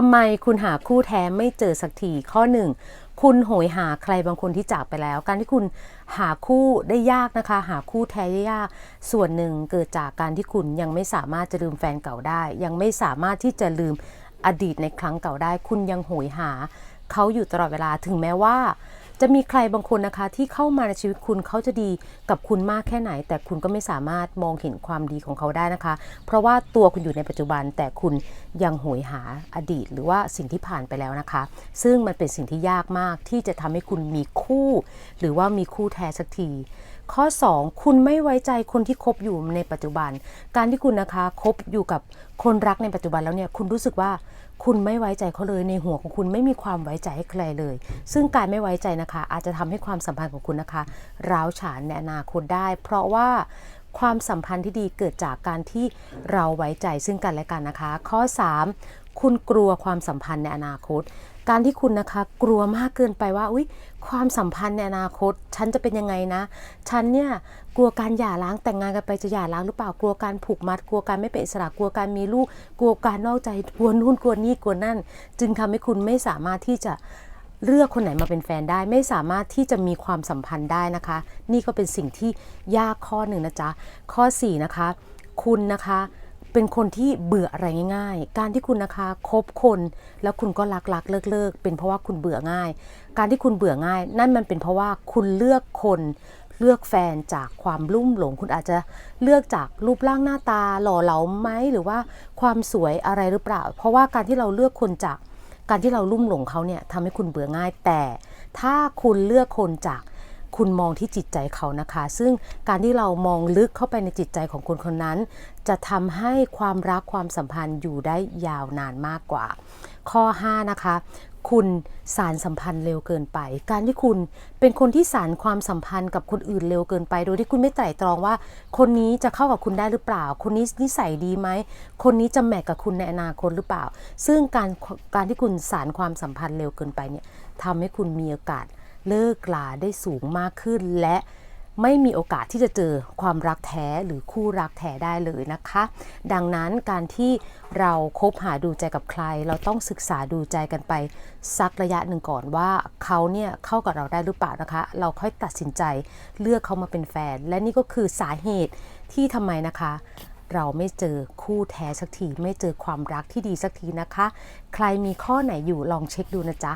ทำไมคุณหาคู่แท้ไม่เจอสักทีข้อหนึ่งคุณโหยหาใครบางคนที่จากไปแล้ว การที่คุณหาคู่ได้ยากนะคะ หาคู่แท้ได้ยาก ส่วนหนึ่งเกิดจากการที่คุณยังไม่สามารถจะลืมแฟนเก่าได้ ยังไม่สามารถที่จะลืมอดีตในครั้งเก่าได้ คุณยังโหยหาเขาอยู่ตลอดเวลาถึงแม้ว่า จะมีใครบางคนนะคะที่เข้ามาในชีวิตคุณเขาจะดีกับคุณมากแค่ไหน แต่คุณก็ไม่สามารถมองเห็นความดีของเขาได้นะคะ เพราะว่าตัวคุณอยู่ในปัจจุบันแต่คุณยังโหยหาอดีต หรือว่าสิ่งที่ผ่านไปแล้วนะคะ ซึ่งมันเป็นสิ่งที่ยากมากที่จะทำให้คุณมีคู่ หรือว่ามีคู่แท้สักทีข้อ 2 คุณไม่ไว้ใจคนที่คบอยู่ในปัจจุบัน การที่คุณนะคะคบอยู่กับคนรักในปัจจุบันแล้วเนี่ยคุณรู้สึกว่า คุณไม่ไว้ใจเขาเลยในหัวของคุณไม่มีความไว้ใจให้ใครเลย ซึ่งการไม่ไว้ใจนะคะ อาจจะทำให้ความสัมพันธ์ของคุณนะคะร้าวฉานในอนาคตได้ เพราะว่าความสัมพันธ์ที่ดีเกิดจากการที่เราไว้ใจซึ่งกันและกันนะคะ ข้อ 3 คุณกลัวความสัมพันธ์ในอนาคต การที่คุณนะคะกลัวมากเกินไปว่าอุ๊ยความสัมพันธ์ในอนาคต ฉันจะเป็นยังไงนะ ฉันเนี่ยกลัวการหย่าร้างแต่งงานกันไปจะหย่าร้างหรือเปล่ากลัวการผูกมัด กลัวการไม่เป็นอิสระกลัวการมีลูก กลัวการนอกใจกลัวนู่นกลัวนี่กลัวนั่น จึงทำให้คุณไม่สามารถที่จะเลือกคนไหนมาเป็นแฟนได้ไม่สามารถที่จะมีความสัมพันธ์ได้นะคะ นี่ก็เป็นสิ่งที่ยากข้อหนึ่งนะจ๊ะข้อสี่นะคะ คุณนะคะ เป็นคนที่เบื่ออะไรง่าย ๆ การที่คุณนะคะคบคนแล้วคุณก็รักรักเลิกเลิกเป็นเพราะว่าคุณเบื่อง่าย การที่คุณเบื่อง่าย นั่นมันเป็นเพราะว่าคุณเลือกคนเลือกแฟนจากความลุ่มหลง คุณอาจจะเลือกจากรูปร่างหน้าตาหล่อเหลาไหมหรือว่าความสวยอะไรหรือเปล่า เพราะว่าการที่เราเลือกคนจากการที่เราลุ่มหลงเขาเนี่ยทำให้คุณเบื่อง่ายแต่ ถ้าคุณเลือกคนจาก คุณมองที่จิตใจเขานะคะ ซึ่งการที่เรามองลึกเข้าไปในจิตใจของคนคนนั้น จะทำให้ความรักความสัมพันธ์อยู่ได้ยาวนานมากกว่า ข้อ 5 นะคะ คุณสารสัมพันธ์เร็วเกินไป การที่คุณเป็นคนที่สารความสัมพันธ์กับคนอื่นเร็วเกินไป โดยที่คุณไม่ไตร่ตรองว่า คนนี้จะเข้ากับคุณได้หรือเปล่า คนนี้นิสัยดีไหม คนนี้จะแมทกับคุณในอนาคตหรือเปล่า ซึ่งการการที่คุณสารความสัมพันธ์เร็วเกินไปเนี่ยทำให้คุณมีโอกาส เลิกลาได้สูงมากขึ้น และไม่มีโอกาสที่จะเจอความรักแท้หรือคู่รักแท้ได้เลยนะคะ ดังนั้นการที่เราคบหาดูใจกับใคร เราต้องศึกษาดูใจกันไปสักระยะหนึ่งก่อนว่าเขาเนี่ยเข้ากับเราได้หรือเปล่านะคะ เราค่อยตัดสินใจเลือกเขามาเป็นแฟน และนี่ก็คือสาเหตุที่ทำไมนะคะเราไม่เจอคู่แท้สักที ไม่เจอความรักที่ดีสักทีนะคะ ใครมีข้อไหนอยู่ลองเช็คดูนะจ๊ะ